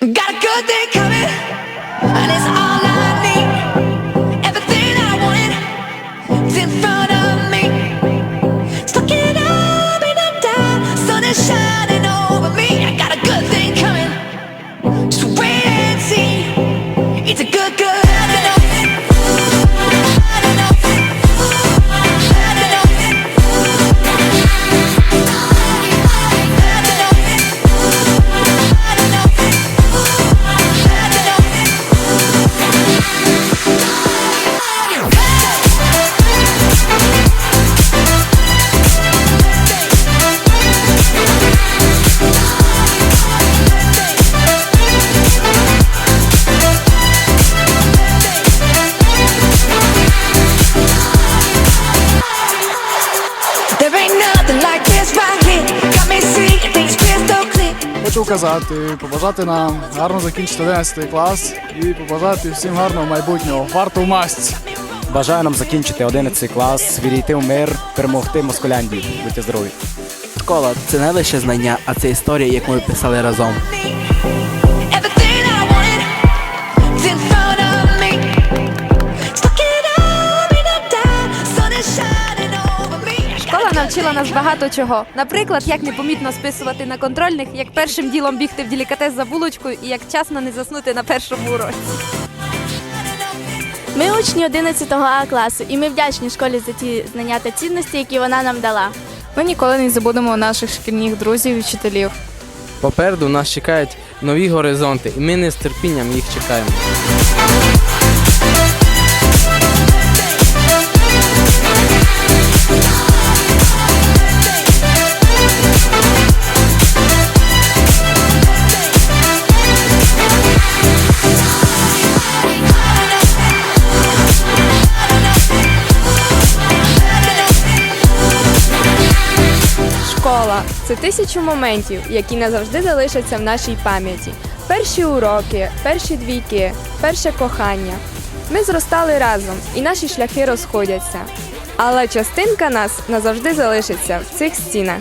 Got a good thing coming, and it's all I need. Everything I wanted is in front Хочу казати, побажати нам гарно закінчити 11 клас і побажати всім гарного майбутнього. Варту в масці. Бажаю нам закінчити 11 клас, відійти в мир, перемогти Москаляндії. Будьте здорові. Школа це не лише знання, а це історія, яку ми писали разом. Навчила нас багато чого. Наприклад, як непомітно списувати на контрольних, як першим ділом бігти в делікатес за булочкою і як вчасно не заснути на першому уроці. Ми учні 11 А класу, і ми вдячні школі за ті знання та цінності, які вона нам дала. Ми ніколи не забудемо наших шкільних друзів і вчителів. Попереду нас чекають нові горизонти, і ми не з терпінням їх чекаємо. Школа це тисячу моментів, які назавжди залишаться в нашій пам'яті. Перші уроки, перші двійки, перше кохання. Ми зростали разом, і наші шляхи розходяться. Але частинка нас назавжди залишиться в цих стінах.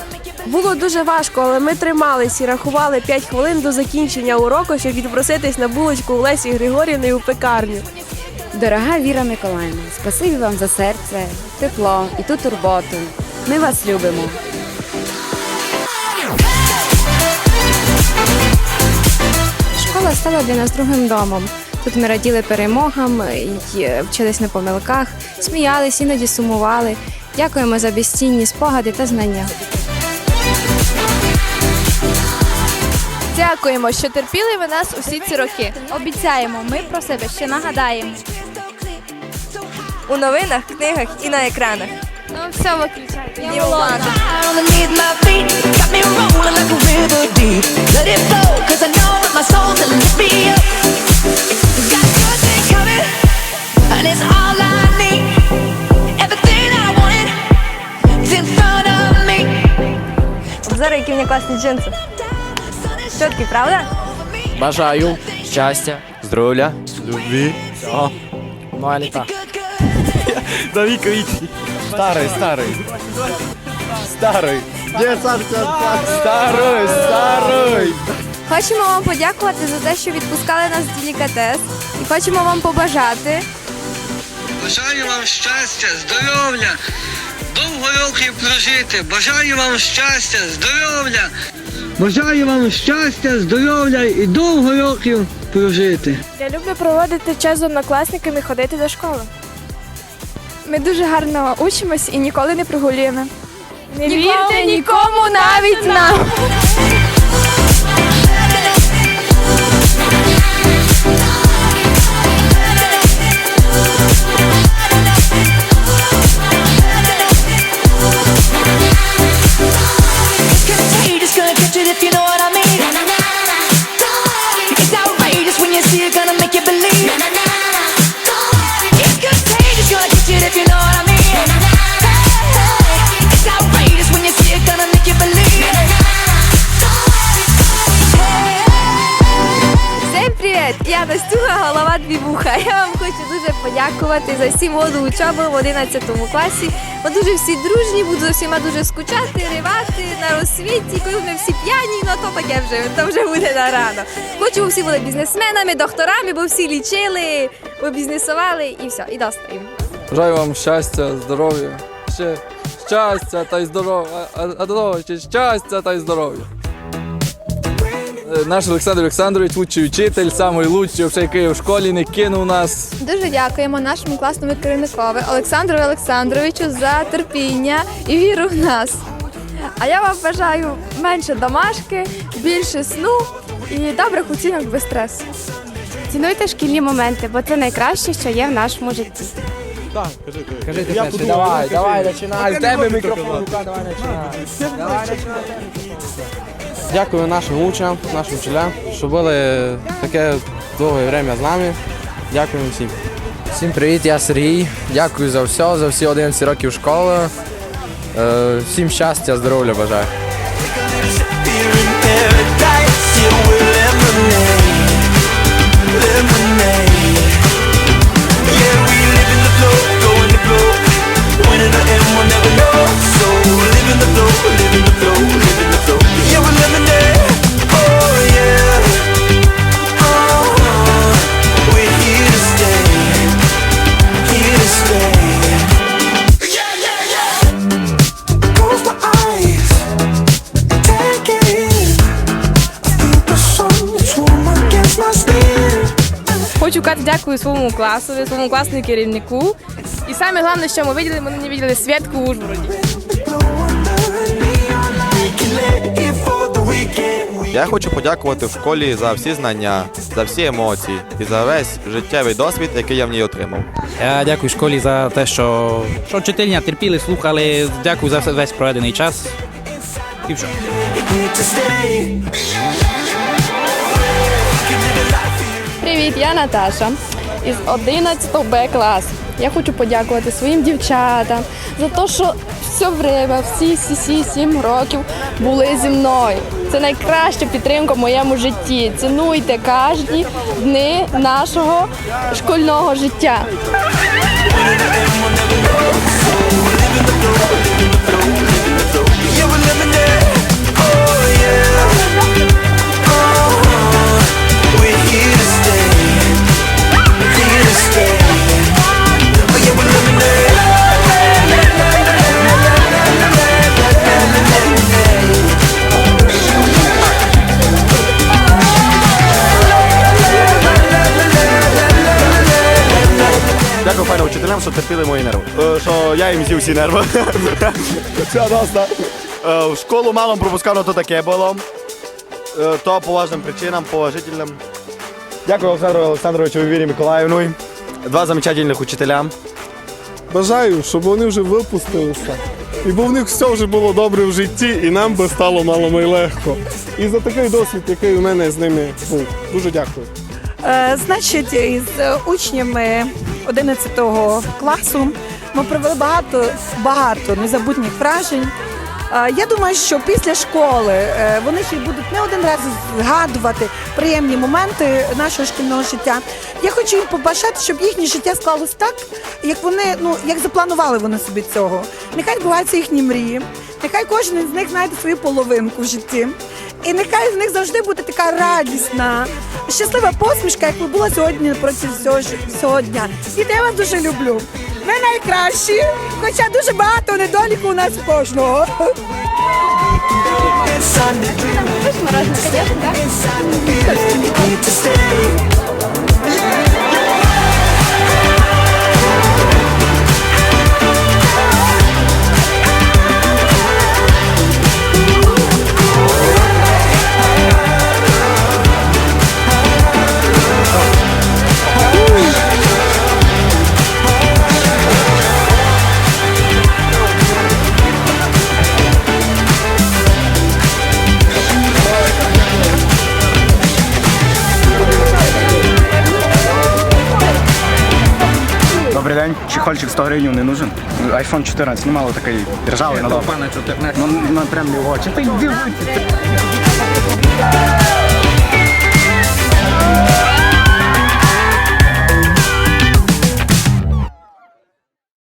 Було дуже важко, але ми тримались і рахували 5 хвилин до закінчення уроку, щоб відпроситись на булочку у Лесі Григорівни у пекарню. Дорога Віра Миколаївна, спасибі вам за серце, тепло і ту турботу. Ми вас любимо. Школа стала для нас другим домом. Тут ми раділи перемогам, і вчились на помилках, сміялись, іноді сумували. Дякуємо за безцінні спогади та знання. Дякуємо, що терпіли ви нас усі ці роки. Обіцяємо, ми про себе ще нагадаємо. У новинах, книгах і на екранах. Ну все, виключайте. Fire underneath my feet, got me rolling like a river deep. Let it flow, 'cause I know it's my soul to lift me up. Got a good thing coming, and it's all I need. Everything I wanted is in front of me. Обзори, які в мене класні джинси. Чоткі, правда? Бажаю щастя, здоров'я, любві. О, ну а літа. Нові квіті. Старий, старий. Старий. Є Старий, старий. Хочемо вам подякувати за те, що відпускали нас в делікатес. І хочемо вам побажати. Бажаю вам щастя, здоров'я, довго років прожити. Бажаю вам щастя, здоров'я. Бажаю вам щастя, здоров'я і довго років прожити. Я люблю проводити час з однокласниками і ходити до школи. Ми дуже гарно учимось і ніколи не прогулюємо. Не вірте нікому, навіть нам. Подякувати за сім году учоби в 11 класі. Ми дуже всі дружні, буду за всіма дуже скучати, ривати на розсвіті. Коли ми всі п'яні, ну то таке вже, то вже буде на рано. Хочу, всі були бізнесменами, докторами, бо всі лічили, бізнесували і все, і доста їм. Бажаю вам щастя, здоров'я. Ще щастя та й здоров'я. А, а, а, ще щастя та й здоров'я. Е, Наш Олександр Олександрович, лучший вчитель, самий лучший, взагалі, який в школі не кинув нас. Дуже дякуємо нашому класному керівникові Олександру Олександровичу за терпіння і віру в нас. А я вам бажаю менше домашки, більше сну і добрих оцінок без стресу. Цінуйте шкільні моменти, бо це найкраще, що є в нашому житті. Кажи ти перший, давай, давай, починай. З тебе мікрофон, давай починай. Давай починай. Дякую нашим учням, нашим вчителям, що були таке довге время з нами. Дякую всім. Всім привіт, я Сергій. Дякую за все, за всі 11 років школи. Е, Всім щастя, здоров'я бажаю. Хочу казати дякую своєму класу, своєму класному керівнику. І саме головне, що ми виділи, ми не виділи Святку в Ужгороді. Я хочу подякувати в школі за всі знання, за всі емоції і за весь життєвий досвід, який я в ній отримав. Я дякую школі за те, що, що вчителя терпіли, слухали. Дякую за весь проведений час. І все. Привіт, я Наташа із 11 Б класу. Я хочу подякувати своїм дівчатам за те, що все время, всі всі, всі сім років були зі мною. Це найкраща підтримка в моєму житті. Цінуйте кожні дні нашого шкільного життя. Що терпіли мої нерви. Е, Що я їм з'їв всі нерви. Все, доста. Е, В школу мало пропускав, але то таке було. Е, То по важним причинам, поважительним. Дякую Олександру Олександровичу і Вірі Миколаївну. Два замечательних учителя. Бажаю, щоб вони вже випустилися. І бо в них все вже було добре в житті, і нам би стало мало легко. І за такий досвід, який у мене з ними був. Дуже дякую. Е, Значить, із е, учнями 11 класу ми провели багато, багато незабутніх вражень. Я думаю, що після школи е, вони ще будуть не один раз згадувати приємні моменти нашого шкільного життя. Я хочу їм побажати, щоб їхнє життя склалось так, як вони, ну як запланували вони собі цього. Нехай збуваються їхні мрії, нехай кожен з них знайде свою половинку в житті. І нехай в них завжди буде така радісна, щаслива посмішка, як ви була сьогодні протягом всього, всього дня. І я вас дуже люблю. Ви найкращі, хоча дуже багато недоліку у нас кожного. Добрий день. Чехольчик 100 гривень не нужен. iPhone 14, ну мало такий державний. Ну, ну, прям не очі. Ти очі.